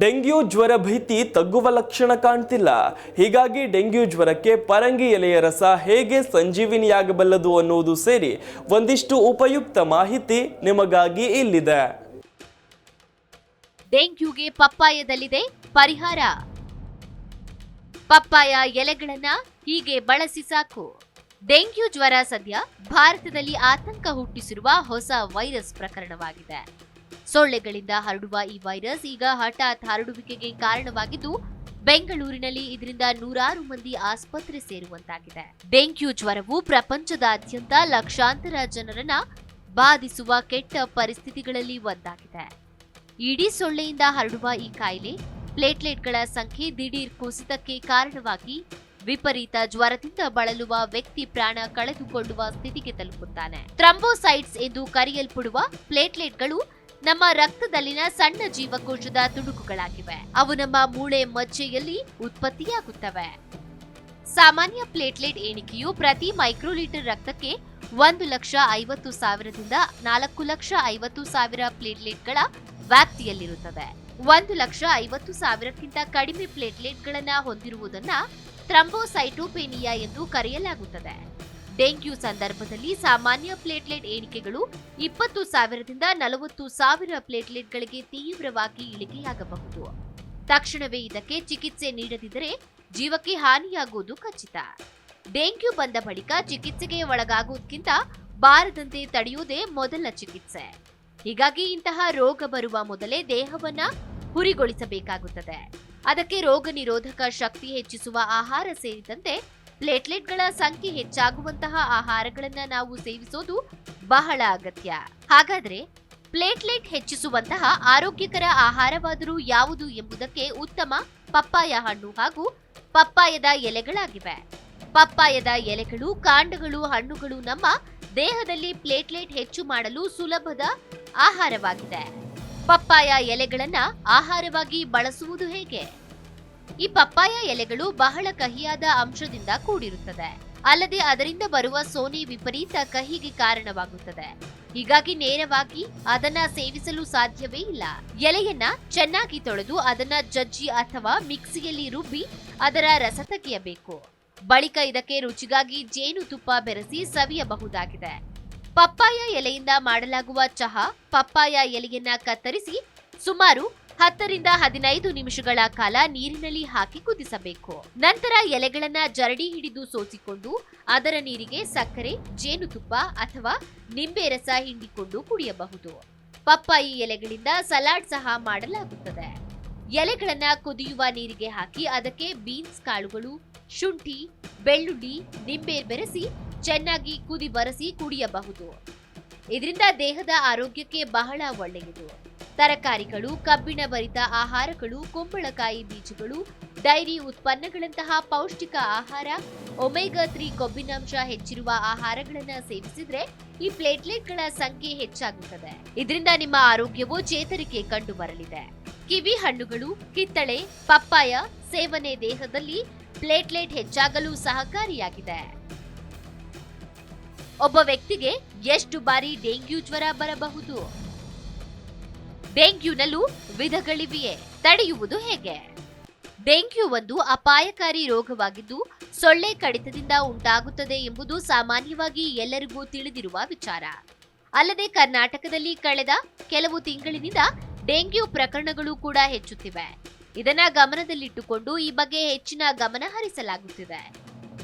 Dengue ಜ್ವರ ಭೀತಿ ತಗ್ಗುವ ಲಕ್ಷಣ ಕಾಣ್ತಿಲ್ಲ. ಹೀಗಾಗಿ ಡೆಂಗ್ಯೂ ಜ್ವರಕ್ಕೆ ಪರಂಗಿ ಎಲೆಯ ರಸ ಹೇಗೆ ಸಂಜೀವಿನಿಯಾಗಬಲ್ಲದು ಅನ್ನುವುದು ಸೇರಿ ಒಂದಿಷ್ಟು ಉಪಯುಕ್ತ ಮಾಹಿತಿ ನಿಮಗಾಗಿ ಇಲ್ಲಿದೆ. ಡೆಂಗ್ಯೂಗೆ ಪಪ್ಪಾಯದಲ್ಲಿದೆ ಪರಿಹಾರ. ಪಪ್ಪಾಯ ಎಲೆಗಳನ್ನ ಹೀಗೆ ಬಳಸಿ ಸಾಕು. ಡೆಂಗ್ಯೂ ಜ್ವರ ಸದ್ಯ ಭಾರತದಲ್ಲಿ ಆತಂಕ ಹುಟ್ಟಿಸಿರುವ ಹೊಸ ವೈರಸ್ ಪ್ರಕರಣವಾಗಿದೆ. ಸೊಳ್ಳೆಗಳಿಂದ ಹರಡುವ ಈ ವೈರಸ್ ಈಗ ಹಠಾತ್ ಹರಡುವಿಕೆಗೆ ಕಾರಣವಾಗಿದ್ದು, ಬೆಂಗಳೂರಿನಲ್ಲಿ ಇದರಿಂದ ನೂರಾರು ಮಂದಿ ಆಸ್ಪತ್ರೆ ಸೇರುವಂತಾಗಿದೆ. ಡೆಂಗ್ಯೂ ಜ್ವರವು ಪ್ರಪಂಚದಾದ್ಯಂತ ಲಕ್ಷಾಂತರ ಜನರನ್ನ ಬಾಧಿಸುವ ಕೆಟ್ಟ ಪರಿಸ್ಥಿತಿಗಳಲ್ಲಿ ಒಂದಾಗಿದೆ. ಇಡೀ ಸೊಳ್ಳೆಯಿಂದ ಹರಡುವ ಈ ಕಾಯಿಲೆ ಪ್ಲೇಟ್ಲೆಟ್ಗಳ ಸಂಖ್ಯೆ ದಿಢೀರ್ ಕುಸಿತಕ್ಕೆ ಕಾರಣವಾಗಿ ವಿಪರೀತ ಜ್ವರದಿಂದ ಬಳಲುವ ವ್ಯಕ್ತಿ ಪ್ರಾಣ ಕಳೆದುಕೊಳ್ಳುವ ಸ್ಥಿತಿಗೆ ತಲುಪುತ್ತಾನೆ. ಥ್ರಂಬೋಸೈಟ್ಸ್ ಎಂದು ಕರೆಯಲ್ಪಡುವ ಪ್ಲೇಟ್ಲೆಟ್ಗಳು ನಮ್ಮ ರಕ್ತದಲ್ಲಿನ ಸಣ್ಣ ಜೀವಕೋಶದ ತುಣುಕುಗಳಾಗಿವೆ. ಅವು ನಮ್ಮ ಮೂಳೆ ಮಜ್ಜೆಯಲ್ಲಿ ಉತ್ಪತ್ತಿಯಾಗುತ್ತವೆ. ಸಾಮಾನ್ಯ ಪ್ಲೇಟ್ಲೆಟ್ ಎಣಿಕೆಯು ಪ್ರತಿ ಮೈಕ್ರೋಲೀಟರ್ ರಕ್ತಕ್ಕೆ ಒಂದು ಲಕ್ಷ ಐವತ್ತು ಸಾವಿರದಿಂದ ನಾಲ್ಕು ಲಕ್ಷ ಐವತ್ತು ಸಾವಿರ ಪ್ಲೇಟ್ಲೆಟ್ಗಳ ವ್ಯಾಪ್ತಿಯಲ್ಲಿರುತ್ತದೆ. ಒಂದು ಲಕ್ಷ ಐವತ್ತು ಸಾವಿರಕ್ಕಿಂತ ಕಡಿಮೆ ಪ್ಲೇಟ್ಲೆಟ್ಗಳನ್ನ ಹೊಂದಿರುವುದನ್ನು ಥ್ರಂಬೋಸೈಟೋಪೇನಿಯಾ ಎಂದು ಕರೆಯಲಾಗುತ್ತದೆ. ಡೆಂಗ್ಯೂ ಸಂದರ್ಭದಲ್ಲಿ ಸಾಮಾನ್ಯ ಪ್ಲೇಟ್ಲೆಟ್ ಎಣಿಕೆಗಳು ಇಪ್ಪತ್ತು ಸಾವಿರದಿಂದ ನಲವತ್ತು ಸಾವಿರ ಪ್ಲೇಟ್ಲೆಟ್ಗಳಿಗೆ ತೀವ್ರವಾಗಿ ಇಳಿಕೆಯಾಗಬಹುದು. ತಕ್ಷಣವೇ ಇದಕ್ಕೆ ಚಿಕಿತ್ಸೆ ನೀಡದಿದ್ದರೆ ಜೀವಕ್ಕೆ ಹಾನಿಯಾಗುವುದು ಖಚಿತ. ಡೆಂಗ್ಯೂ ಬಂದ ಬಳಿಕ ಚಿಕಿತ್ಸೆಗೆ ಒಳಗಾಗುವುದಕ್ಕಿಂತ ಬಾರದಂತೆ ತಡೆಯುವುದೇ ಮೊದಲ ಚಿಕಿತ್ಸೆ. ಹೀಗಾಗಿ ಇಂತಹ ರೋಗ ಬರುವ ಮೊದಲೇ ದೇಹವನ್ನ ಹುರಿಗೊಳಿಸಬೇಕಾಗುತ್ತದೆ. ಅದಕ್ಕೆ ರೋಗ ನಿರೋಧಕ ಶಕ್ತಿ ಹೆಚ್ಚಿಸುವ ಆಹಾರ ಸೇರಿದಂತೆ ಪ್ಲೇಟ್ಲೆಟ್ಗಳ ಸಂಖ್ಯೆ ಹೆಚ್ಚಾಗುವಂತಹ ಆಹಾರಗಳನ್ನ ನಾವು ಸೇವಿಸೋದು ಬಹಳ ಅಗತ್ಯ. ಹಾಗಾದ್ರೆ ಪ್ಲೇಟ್ಲೆಟ್ ಹೆಚ್ಚಿಸುವಂತಹ ಆರೋಗ್ಯಕರ ಆಹಾರವಾದರೂ ಯಾವುದು ಎಂಬುದಕ್ಕೆ ಉತ್ತಮ ಪಪ್ಪಾಯ ಹಣ್ಣು ಹಾಗೂ ಪಪ್ಪಾಯದ ಎಲೆಗಳಾಗಿವೆ. ಪಪ್ಪಾಯದ ಎಲೆಗಳು, ಕಾಂಡಗಳು, ಹಣ್ಣುಗಳು ನಮ್ಮ ದೇಹದಲ್ಲಿ ಪ್ಲೇಟ್ಲೆಟ್ ಹೆಚ್ಚು ಮಾಡಲು ಸುಲಭದ ಆಹಾರವಾಗಿದೆ. ಪಪ್ಪಾಯ ಎಲೆಗಳನ್ನ ಆಹಾರವಾಗಿ ಬಳಸುವುದು ಹೇಗೆ? ಈ ಪಪ್ಪಾಯ ಎಲೆಗಳು ಬಹಳ ಕಹಿಯಾದ ಅಂಶದಿಂದ ಕೂಡಿರುತ್ತದೆ. ಅಲ್ಲದೆ ಅದರಿಂದ ಬರುವ ಸೋನಿ ವಿಪರೀತ ಕಹಿಗೆ ಕಾರಣವಾಗುತ್ತದೆ. ಹೀಗಾಗಿ ನೇರವಾಗಿ ಅದನ್ನ ಸೇವಿಸಲು ಸಾಧ್ಯವೇ ಇಲ್ಲ. ಎಲೆಯನ್ನ ಚೆನ್ನಾಗಿ ತೊಳೆದು ಅದನ್ನ ಜಜ್ಜಿ ಅಥವಾ ಮಿಕ್ಸಿಯಲ್ಲಿ ರುಬ್ಬಿ ಅದರ ರಸ ತೆಗೆಯಬೇಕು. ಬಳಿಕ ಇದಕ್ಕೆ ರುಚಿಗಾಗಿ ಜೇನುತುಪ್ಪ ಬೆರೆಸಿ ಸವಿಯಬಹುದಾಗಿದೆ. ಪಪ್ಪಾಯ ಎಲೆಯಿಂದ ಮಾಡಲಾಗುವ ಚಹಾ ಪಪ್ಪಾಯ ಎಲೆಯನ್ನ ಕತ್ತರಿಸಿ ಸುಮಾರು ಹತ್ತರಿಂದ ಹದಿನೈದು ನಿಮಿಷಗಳ ಕಾಲ ನೀರಿನಲ್ಲಿ ಹಾಕಿ ಕುದಿಸಬೇಕು. ನಂತರ ಎಲೆಗಳನ್ನ ಜರಡಿ ಹಿಡಿದು ಸೋಸಿಕೊಂಡು ಅದರ ನೀರಿಗೆ ಸಕ್ಕರೆ, ಜೇನುತುಪ್ಪ ಅಥವಾ ನಿಂಬೆ ರಸ ಹಿಂಡಿಕೊಂಡು ಕುಡಿಯಬಹುದು. ಪಪ್ಪಾಯಿ ಎಲೆಗಳಿಂದ ಸಲಾಡ್ ಸಹ ಮಾಡಲಾಗುತ್ತದೆ. ಎಲೆಗಳನ್ನ ಕುದಿಯುವ ನೀರಿಗೆ ಹಾಕಿ ಅದಕ್ಕೆ ಬೀನ್ಸ್ ಕಾಳುಗಳು, ಶುಂಠಿ, ಬೆಳ್ಳುಳ್ಳಿ, ನಿಂಬೆ ಬೆರೆಸಿ ಚೆನ್ನಾಗಿ ಕುದಿ ಬರೆಸಿ ಕುಡಿಯಬಹುದು. ಇದರಿಂದ ದೇಹದ ಆರೋಗ್ಯಕ್ಕೆ ಬಹಳ ಒಳ್ಳೆಯದು. ತರಕಾರಿಗಳು, ಕಬ್ಬಿಣ ಭರಿತ ಆಹಾರಗಳು, ಕುಂಬಳಕಾಯಿ ಬೀಜಗಳು, ಡೈರಿ ಉತ್ಪನ್ನಗಳಂತಹ ಪೌಷ್ಟಿಕ ಆಹಾರ, ಒಮೆಗಾ ತ್ರೀ ಕೊಬ್ಬಿನಾಂಶ ಹೆಚ್ಚಿರುವ ಆಹಾರಗಳನ್ನು ಸೇವಿಸಿದ್ರೆ ಈ ಪ್ಲೇಟ್ಲೆಟ್ಗಳ ಸಂಖ್ಯೆ ಹೆಚ್ಚಾಗುತ್ತದೆ. ಇದರಿಂದ ನಿಮ್ಮ ಆರೋಗ್ಯವು ಚೇತರಿಕೆ ಕಂಡು ಬರಲಿದೆ ಕಿವಿ ಹಣ್ಣುಗಳು, ಕಿತ್ತಳೆ, ಪಪ್ಪಾಯ ಸೇವನೆ ದೇಹದಲ್ಲಿ ಪ್ಲೇಟ್ಲೆಟ್ ಹೆಚ್ಚಾಗಲು ಸಹಕಾರಿಯಾಗಿದೆ. ಒಬ್ಬ ವ್ಯಕ್ತಿಗೆ ಎಷ್ಟು ಬಾರಿ ಡೆಂಗ್ಯೂ ಜ್ವರ ಬರಬಹುದು? ಡೆಂಗ್ಯೂನಲ್ಲೂ ವಿಧಗಳಿವೆಯೇ? ತಡೆಯುವುದು ಹೇಗೆ? ಡೆಂಗ್ಯೂ ಒಂದು ಅಪಾಯಕಾರಿ ರೋಗವಾಗಿದ್ದು ಸೊಳ್ಳೆ ಕಡಿತದಿಂದ ಉಂಟಾಗುತ್ತದೆ ಎಂಬುದು ಸಾಮಾನ್ಯವಾಗಿ ಎಲ್ಲರಿಗೂ ತಿಳಿದಿರುವ ವಿಚಾರ. ಅಲ್ಲದೆ ಕರ್ನಾಟಕದಲ್ಲಿ ಕಳೆದ ಕೆಲವು ತಿಂಗಳಿನಿಂದ ಡೆಂಗ್ಯೂ ಪ್ರಕರಣಗಳು ಕೂಡ ಹೆಚ್ಚುತ್ತಿವೆ. ಇದನ್ನ ಗಮನದಲ್ಲಿಟ್ಟುಕೊಂಡು ಈ ಬಗ್ಗೆ ಹೆಚ್ಚಿನ ಗಮನ ಹರಿಸಲಾಗುತ್ತಿದೆ.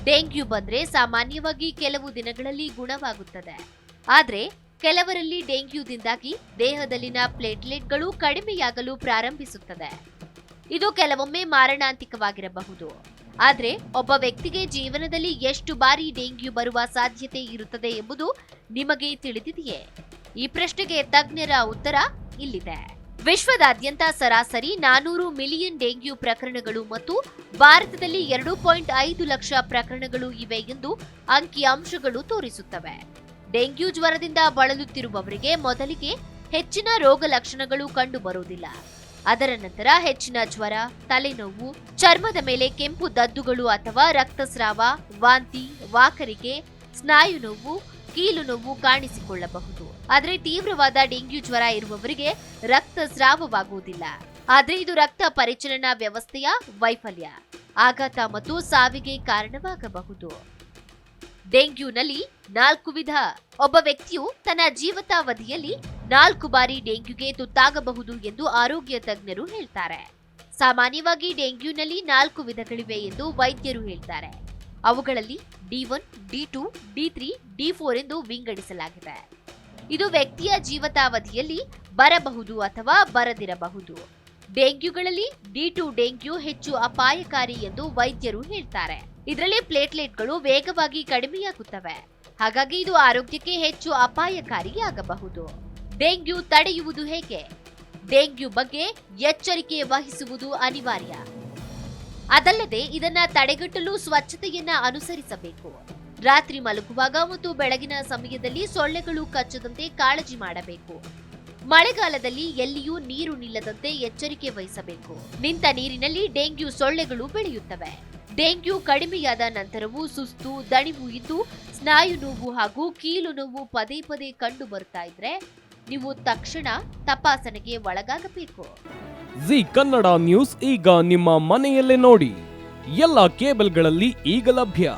ಡೆಂಗ್ಯೂ ಬಂದ್ರೆ ಸಾಮಾನ್ಯವಾಗಿ ಕೆಲವು ದಿನಗಳಲ್ಲಿ ಗುಣವಾಗುತ್ತದೆ. ಆದ್ರೆ ಕೆಲವರಲ್ಲಿ ಡೆಂಗ್ಯೂದಿಂದಾಗಿ ದೇಹದಲ್ಲಿನ ಪ್ಲೇಟ್ಲೆಟ್ಗಳು ಕಡಿಮೆಯಾಗಲು ಪ್ರಾರಂಭಿಸುತ್ತದೆ. ಇದು ಕೆಲವೊಮ್ಮೆ ಮಾರಣಾಂತಿಕವಾಗಿರಬಹುದು. ಆದರೆ ಒಬ್ಬ ವ್ಯಕ್ತಿಗೆ ಜೀವನದಲ್ಲಿ ಎಷ್ಟು ಬಾರಿ ಡೆಂಗ್ಯೂ ಬರುವ ಸಾಧ್ಯತೆ ಇರುತ್ತದೆ ಎಂಬುದು ನಿಮಗೆ ತಿಳಿದಿದೆಯೇ? ಈ ಪ್ರಶ್ನೆಗೆ ತಜ್ಞರ ಉತ್ತರ ಇಲ್ಲಿದೆ. ವಿಶ್ವದಾದ್ಯಂತ ಸರಾಸರಿ ನಾನೂರು ಮಿಲಿಯನ್ ಡೆಂಗ್ಯೂ ಪ್ರಕರಣಗಳು ಮತ್ತು ಭಾರತದಲ್ಲಿ ಎರಡು ಪಾಯಿಂಟ್ ಐದು ಲಕ್ಷ ಪ್ರಕರಣಗಳು ಇವೆ ಎಂದು ಅಂಕಿಅಂಶಗಳು ತೋರಿಸುತ್ತವೆ. ಡೆಂಗ್ಯೂ ಜ್ವರದಿಂದ ಬಳಲುತ್ತಿರುವವರಿಗೆ ಮೊದಲಿಗೆ ಹೆಚ್ಚಿನ ರೋಗ ಲಕ್ಷಣಗಳು ಕಂಡು ಬರುವುದಿಲ್ಲ ಅದರ ನಂತರ ಹೆಚ್ಚಿನ ಜ್ವರ, ತಲೆನೋವು, ಚರ್ಮದ ಮೇಲೆ ಕೆಂಪು ದದ್ದುಗಳು ಅಥವಾ ರಕ್ತಸ್ರಾವ, ವಾಂತಿ ವಾಕರಿಕೆ ಸ್ನಾಯು ನೋವು, ಕೀಲು ನೋವು ಕಾಣಿಸಿಕೊಳ್ಳಬಹುದು. ಆದರೆ ತೀವ್ರವಾದ ಡೆಂಗ್ಯೂ ಜ್ವರ ಇರುವವರಿಗೆ ರಕ್ತಸ್ರಾವವಾಗುವುದಿಲ್ಲ ಆದರೆ ಇದು ರಕ್ತ ಪರಿಚಲನಾ ವ್ಯವಸ್ಥೆಯ ವೈಫಲ್ಯ. ಆಘಾತ ಮತ್ತು ಸಾವಿಗೆ ಕಾರಣವಾಗಬಹುದು. ಡೆಂಗ್ಯೂನಲ್ಲಿ ನಾಲ್ಕು ವಿಧ. ಒಬ್ಬ ವ್ಯಕ್ತಿಯು ತನ್ನ ಜೀವಿತಾವಧಿಯಲ್ಲಿ ನಾಲ್ಕು ಬಾರಿ ಡೆಂಗ್ಯೂಗೆ ತುತ್ತಾಗಬಹುದು ಎಂದು ಆರೋಗ್ಯ ತಜ್ಞರು ಹೇಳ್ತಾರೆ. ಸಾಮಾನ್ಯವಾಗಿ ಡೆಂಗ್ಯೂನಲ್ಲಿ ನಾಲ್ಕು ವಿಧಗಳಿವೆ ಎಂದು ವೈದ್ಯರು ಹೇಳ್ತಾರೆ. ಅವುಗಳಲ್ಲಿ D one, D two, D three D four ಎಂದು ವಿಂಗಡಿಸಲಾಗಿದೆ. ಇದು ವ್ಯಕ್ತಿಯ ಜೀವಿತಾವಧಿಯಲ್ಲಿ ಬರಬಹುದು ಅಥವಾ ಬರದಿರಬಹುದು. ಡೆಂಗ್ಯೂಗಳಲ್ಲಿ ಡಿ ಟು ಡೆಂಗ್ಯೂ ಹೆಚ್ಚು ಅಪಾಯಕಾರಿ ಎಂದು ವೈದ್ಯರು ಹೇಳ್ತಾರೆ. ಇದರಲ್ಲಿ ಪ್ಲೇಟ್ಲೆಟ್ಗಳು ವೇಗವಾಗಿ ಕಡಿಮೆಯಾಗುತ್ತವೆ. ಹಾಗಾಗಿ ಇದು ಆರೋಗ್ಯಕ್ಕೆ ಹೆಚ್ಚು ಅಪಾಯಕಾರಿಯಾಗಬಹುದು. ಡೆಂಗ್ಯೂ ತಡೆಯುವುದು ಹೇಗೆ? ಡೆಂಗ್ಯೂ ಬಗ್ಗೆ ಎಚ್ಚರಿಕೆ ವಹಿಸುವುದು ಅನಿವಾರ್ಯ. ಅದಲ್ಲದೆ ಇದನ್ನ ತಡೆಗಟ್ಟಲು ಸ್ವಚ್ಛತೆಯನ್ನ ಅನುಸರಿಸಬೇಕು. ರಾತ್ರಿ ಮಲಗುವಾಗ ಮತ್ತು ಬೆಳಗಿನ ಸಮಯದಲ್ಲಿ ಸೊಳ್ಳೆಗಳು ಕಚ್ಚದಂತೆ ಕಾಳಜಿ ಮಾಡಬೇಕು. ಮಳೆಗಾಲದಲ್ಲಿ ಎಲ್ಲಿಯೂ ನೀರು ನಿಲ್ಲದಂತೆ ಎಚ್ಚರಿಕೆ ವಹಿಸಬೇಕು. ನಿಂತ ನೀರಿನಲ್ಲಿ ಡೆಂಗ್ಯೂ ಸೊಳ್ಳೆಗಳು ಬೆಳೆಯುತ್ತವೆ. ಡೆಂಗ್ಯೂ ಕಡಿಮೆಯಾದ ನಂತರವೂ ಸುಸ್ತು ದಣಿವು ಇದ್ದು ಸ್ನಾಯು ನೋವು ಹಾಗೂ ಕೀಲು ನೋವು ಪದೇ ಪದೇ ಕಂಡು ಬರ್ತಾ ಇದ್ರೆ ನೀವು ತಕ್ಷಣ ತಪಾಸಣೆಗೆ ಒಳಗಾಗಬೇಕು. ಜಿ ಕನ್ನಡ ನ್ಯೂಸ್ ಈಗ ನಿಮ್ಮ ಮನೆಯಲ್ಲೇ ನೋಡಿ. ಎಲ್ಲ ಕೇಬಲ್ಗಳಲ್ಲಿ ಈಗ ಲಭ್ಯ.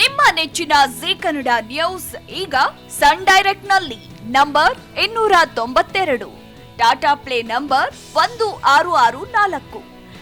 ನಿಮ್ಮ ನೆಚ್ಚಿನ ಜಿ ಕನ್ನಡ ನ್ಯೂಸ್ ಈಗ ಸನ್ ಡೈರೆಕ್ಟ್ನಲ್ಲಿ ನಂಬರ್ ಇನ್ನೂರ ತೊಂಬತ್ತೆರಡು. ಟಾಟಾ ಪ್ಲೇ ನಂಬರ್ ಒಂದು ಆರು ಆರು ನಾಲ್ಕು.